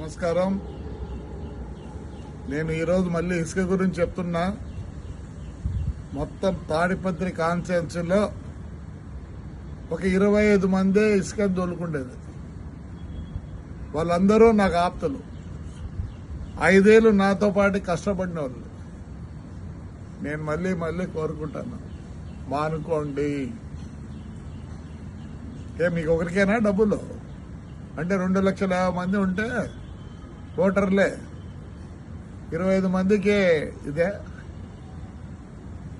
నమస్కారం. నేను ఈరోజు మళ్ళీ ఇసుక గురించి చెప్తున్నా. మొత్తం తాడిపత్రి కాన్స్టిట్యున్సీలో ఒక ఇరవై ఐదు మందే ఇసుక తోలుకుండేది. వాళ్ళందరూ నాకు ఆప్తులు. ఐదేళ్ళు నాతో పాటు కష్టపడిన వాళ్ళు నేను మళ్ళీ మళ్ళీ కోరుకుంటాను. మానుకోండి. ఏ మీకు ఒకరికేనా డబ్బులు? అంటే రెండు లక్షల యాభై మంది ఉంటే ఓటర్లే ఇరవై ఐదు మందికి ఇదే.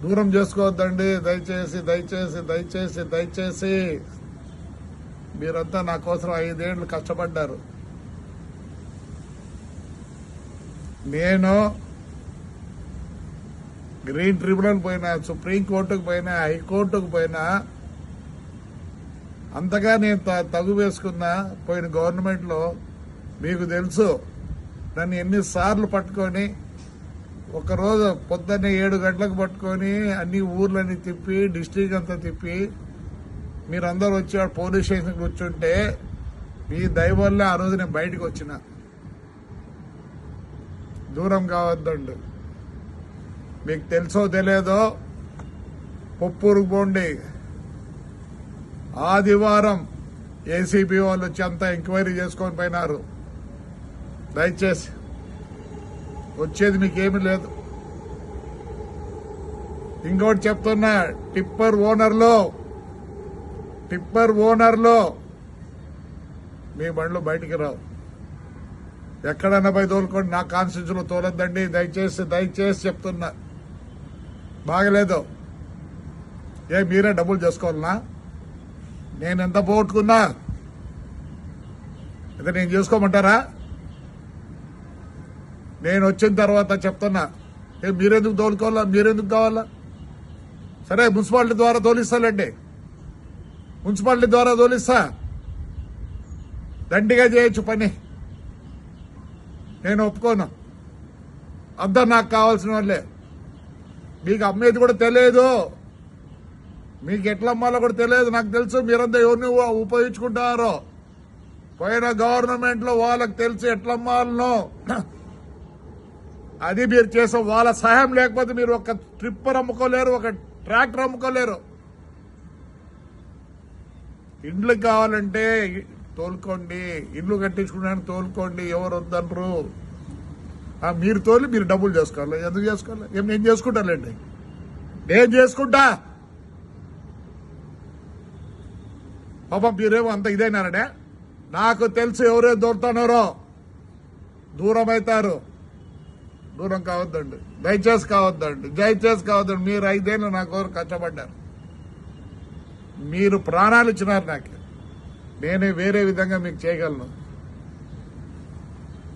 దూరం చేసుకోవద్దండి. దయచేసి దయచేసి దయచేసి దయచేసి. మీరంతా నా కోసం ఐదేళ్ళు కష్టపడ్డారు. నేను గ్రీన్ ట్రిబ్యునల్ పోయినా సుప్రీంకోర్టుకు పోయినా హైకోర్టుకు పోయినా అంతగా నేను త- తగు వేసుకున్నా పోయిన గవర్నమెంట్లో మీకు తెలుసు. నన్ను ఎన్నిసార్లు పట్టుకొని ఒకరోజు పొద్దున్నే ఏడు గంటలకు పట్టుకొని అన్ని ఊర్లన్నీ తిప్పి డిస్టిక్ అంతా తిప్పి మీరందరూ వచ్చి ఆడ పోలీస్ స్టేషన్ కూర్చుంటే మీ దయవల్ల ఆ రోజు నేను బయటకు వచ్చిన. దూరం కావద్దండు. మీకు తెలుసో తెలియదో పొప్పూరుకు పోండి. ఆదివారం ఏసీబీ వాళ్ళు వచ్చి అంతా ఎంక్వైరీ చేసుకొని పోయినారు. దయచేసి వచ్చేది మీకేమీ లేదు. ఇంకోటి చెప్తున్నా టిప్పర్ ఓనర్లో టిప్పర్ ఓనర్లో మీ బండ్లు బయటికి రావు. ఎక్కడన్నా పోయి తోలుకోండి నా కాన్స్టిట్యూన్సీలో తోలొద్దండి. దయచేసి దయచేసి చెప్తున్నా. బాగలేదు. ఏ మీరే డబ్బులు చేసుకోవాలనా? నేను ఎంత పోగొట్టుకున్నా? అయితే నేను చేసుకోమంటారా? నేను వచ్చిన తర్వాత చెప్తున్నా ఏ మీరెందుకు తోలుకోవాలా? మీరెందుకు కావాలా? సరే మున్సిపాలిటీ ద్వారా తోలిస్తాలండి మున్సిపాలిటీ ద్వారా తోలిస్తా. దండిగా చేయొచ్చు పని. నేను ఒప్పుకోను. అంతా నాకు కావాల్సిన వాళ్ళే. మీకు అమ్మేది కూడా తెలియదు. మీకు ఎట్లా అమ్మాలో కూడా తెలియదు. నాకు తెలుసు మీరంతా ఎవరిని ఉపయోగించుకుంటారో. పోయిన గవర్నమెంట్లో వాళ్ళకి తెలుసు ఎట్లా అమ్మాలనో. అది మీరు చేసే వాళ్ళ సహాయం లేకపోతే మీరు ఒక ట్రిప్పర్ అమ్ముకోలేరు ఒక ట్రాక్టర్ అమ్ముకోలేరు ఇండ్లు కావాలంటే తోలుకోండి ఇల్లు కట్టించుకున్నాను తోలుకోండి ఎవరు వద్దనరు. మీరు తోలి మీరు డబ్బులు చేసుకోవాలి. ఎందుకు చేసుకోవాలి? ఏం నేను చేసుకుంటానండి నేను చేసుకుంటా. పాపం మీరేమో అంత ఇదైనారనే. నాకు తెలుసు ఎవరే దూరుతున్నారో దూరం అవుతారు దూరం కావద్దండి. దయచేసి కావద్దండి. దయచేసి కావద్దండి. మీరు ఐదేళ్ళు నా కోరు కష్టపడ్డారు. మీరు ప్రాణాలు ఇచ్చినారు నాకు. నేనే వేరే విధంగా మీకు చేయగలను.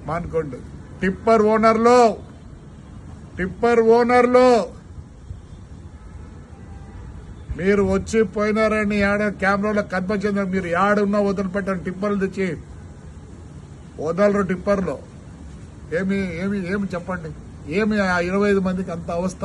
మానుకోండి. టిప్పర్ ఓనర్లో టిప్పర్ ఓనర్లో మీరు వచ్చి పోయినారని ఆడ కెమెరాలో కనిపించిందని మీరు యాడున్నా వదిలిపెట్టండి టిప్పర్లు తెచ్చి వదలరు టిప్పర్లో. ఏమి ఏమి ఏమి చెప్పండి? ఏమి ఆ ఇరవై ఐదు మందికి అంత అవస్థ?